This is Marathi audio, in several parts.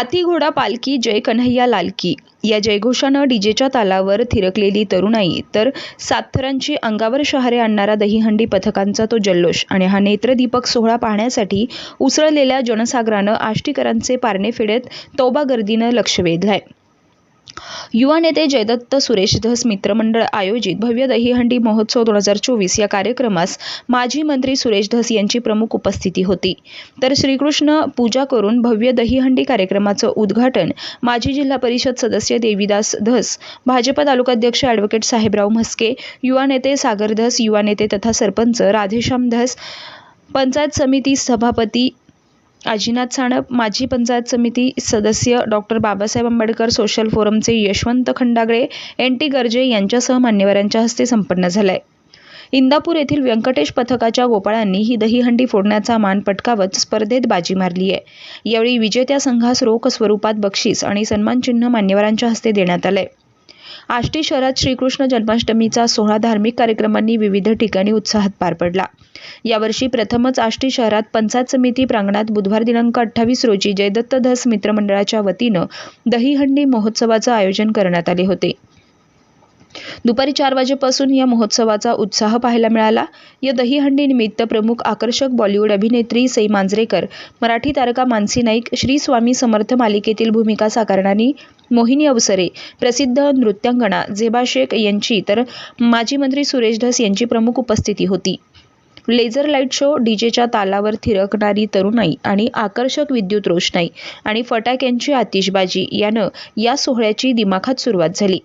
हाती घोडा पालखी जय कन्हैया लालकी. या जयघोषानं डीजेच्या तालावर थिरकलेली तरुणाई तर सातथरांची अंगावर शहारे आणणारा दहीहंडी पथकांचा तो जल्लोष आणि हा नेत्रदीपक सोहळा पाहण्यासाठी उसळलेल्या जनसागरानं आष्टीकरांचे पारणे फेडत तोबा गर्दीनं लक्ष वेधलंय. युवा नेते जयदत्त सुरेश धस मित्रमंडळ आयोजित भव्य दहीहंडी महोत्सव दोन हजार चोवीस या कार्यक्रमास माजी मंत्री सुरेश धस यांची प्रमुख उपस्थिती होती. तर श्रीकृष्ण पूजा करून भव्य दहीहंडी कार्यक्रमाचं उद्घाटन माजी जिल्हा परिषद सदस्य देवीदास धस भाजप तालुकाध्यक्ष ॲडव्होकेट साहेबराव म्हस्के युवा नेते सागर धस युवा नेते तथा सरपंच राधेश्याम धस पंचायत समिती सभापती आजीनाथ साणप माजी पंचायत समिती सदस्य डॉक्टर बाबासाहेब आंबेडकर सोशल फोरमचे यशवंत खंडागळे एन टी गर्जे यांच्यासह मान्यवरांच्या हस्ते संपन्न झालाय. इंदापूर येथील व्यंकटेश पथकाच्या गोपाळांनी ही दहीहंडी फोडण्याचा मान पटकावत स्पर्धेत बाजी मारली आहे. यावेळी विजेत्या संघास रोख स्वरूपात बक्षीस आणि सन्मानचिन्ह मान्यवरांच्या हस्ते देण्यात आलंय. आष्टी शहरात श्रीकृष्ण जन्माष्टमीचा सोहळा धार्मिक कार्यक्रमांनी विविध ठिकाणी उत्साहात पार पडला. यावर्षी प्रथमच आष्टी शहरात पंचायत समिती प्रांगणात बुधवार दिनांक अठ्ठावीस रोजी जयदत्त धस मित्रमंडळाच्या वतीनं दहीहंडी महोत्सवाचं आयोजन करण्यात आले होते. दुपारी चार वाजेपासून या महोत्सवाचा उत्साह पाहायला मिळाला. या दहीहंडीनिमित्त प्रमुख आकर्षक बॉलिवूड अभिनेत्री सई मांजरेकर मराठी तारका मानसी नाईक श्री स्वामी समर्थ मालिकेतील भूमिका साकारणारी मोहिनी अवसरे प्रसिद्ध नृत्यांगना जेबा शेख यांची तर माजी मंत्री सुरेश धस यांची प्रमुख उपस्थिती होती. लेझर लाइट शो डीजेच्या तालावर थिरकणारी तरुणाई आणि आकर्षक विद्युत रोषणाई आणि फटाक्यांची आतिषबाजी यानं या सोहळ्याची दिमाखात सुरुवात झाली.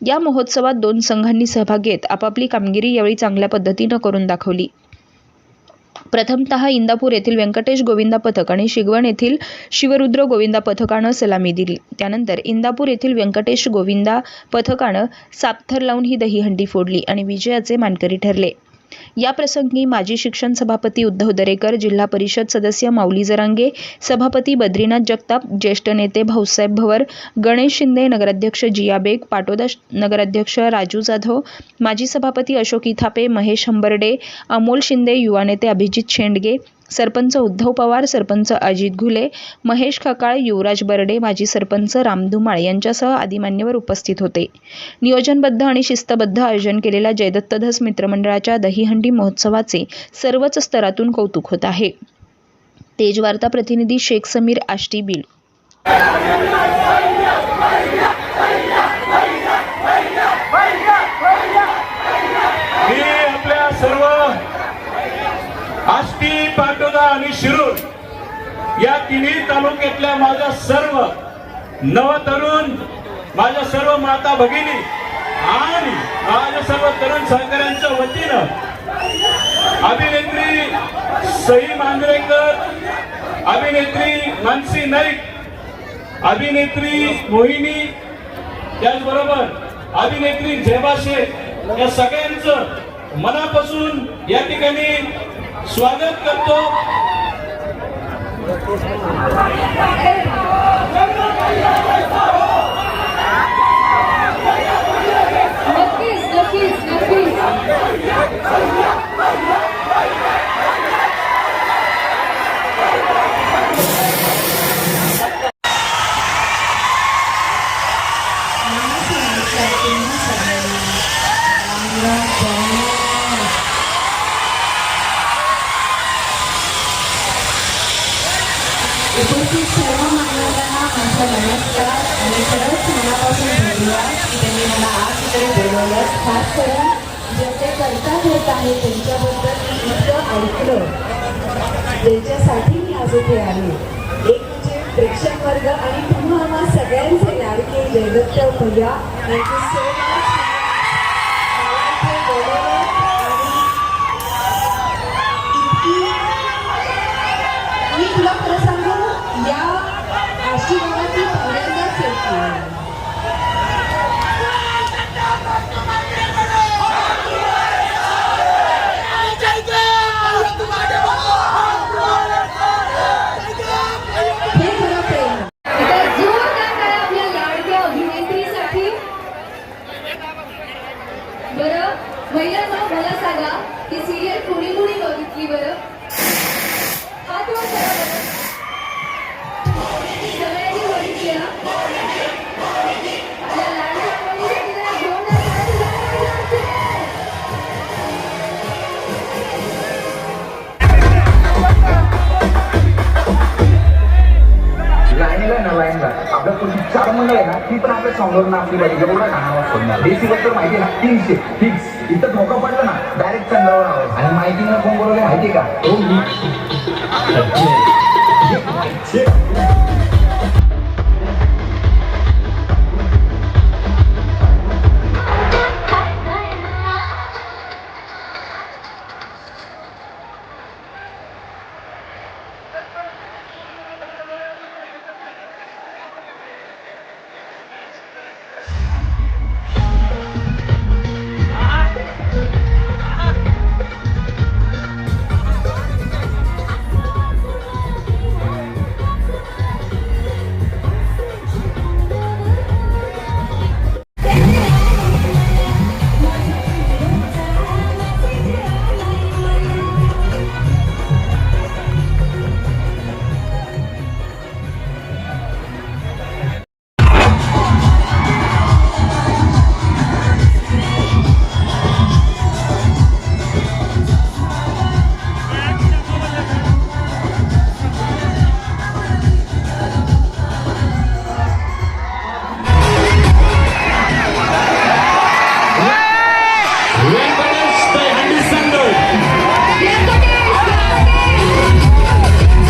या महोत्सवात दोन संघांनी सहभाग घेत आपापली कामगिरी यावेळी चांगल्या पद्धतीनं करून दाखवली. प्रथमतः इंदापूर येथील व्यंकटेश गोविंदा पथक आणि शिगवण येथील शिवरुद्र गोविंदा पथकानं सलामी दिली. त्यानंतर इंदापूर येथील व्यंकटेश गोविंदा पथकानं सापथर लावून ही दहीहंडी फोडली आणि विजयाचे मानकरी ठरले. या प्रसंगी माजी शिक्षण सभापती उद्धव दरेकर जिल्हा परिषद सदस्य माऊली जरांगे सभापती बद्रीनाथ जगताप ज्येष्ठ नेते भाऊसाहेब भवर गणेश शिंदे नगराध्यक्ष जिया बेग पाटोदा नगराध्यक्ष राजू जाधव माजी सभापती अशोक इथापे महेश हंबर्डे अमोल शिंदे युवा नेते अभिजित शेंडगे सरपंच उद्धव पवार सरपंच अजित घुले महेश खकाळ युवराज बर्डे माजी सरपंच राम धुमाळ यांच्यासह आदी मान्यवर उपस्थित होते. नियोजनबद्ध आणि शिस्तबद्ध आयोजन केलेल्या जयदत्त धस मित्रमंडळाच्या दहीहंडी महोत्सवाचे सर्वच स्तरातून कौतुक होत आहे. तेजवार्ता प्रतिनिधी शेख समीर आष्टी बिल आपल्या सर्व आष्टी आणि शिरूर या तिन्ही तालुक्यातल्या माझ्या सर्व नवतरुण माझ्या सर्व माता भगिनी आणि माझ्या सर्व तरुण सहकाऱ्यांच्या वतीनं अभिनेत्री सई मांजरेकर अभिनेत्री मानसी नाईक अभिनेत्री मोहिनी त्याचबरोबर अभिनेत्री जयबा शेख या सगळ्यांचं मनापासून या ठिकाणी स्वागत करतो. उपस्थित सर्व मान्यवरांना माझा नमस्कार आणि खरंच मनापासून धन्यवाद की त्यांनी मला आज इकडे बोलवलं खास करून जे ते करता होत आहे त्यांच्याबद्दल मी इतकं ऐकलं मी आज इथे आले एक म्हणजे प्रेक्षक वर्ग आणि तुम्हा सगळ्यांचे लाडके जयदत्त भैया यांचे सो महिला महिलांनो मला सांगा ही सिरियल कोणी कोणी बघितली बरं? वारं मंडळ आहे ना ती आपल्यासमोर ना आपली पाहिजे एवढा कानावर सोडणार डेसिबल तर माहिती ना तीनशे फिक्स इथं धोका पडला ना डायरेक्ट चंद्रावर आवाज. आणि माहिती ना कोण बोलवलं माहिती का? हो मी.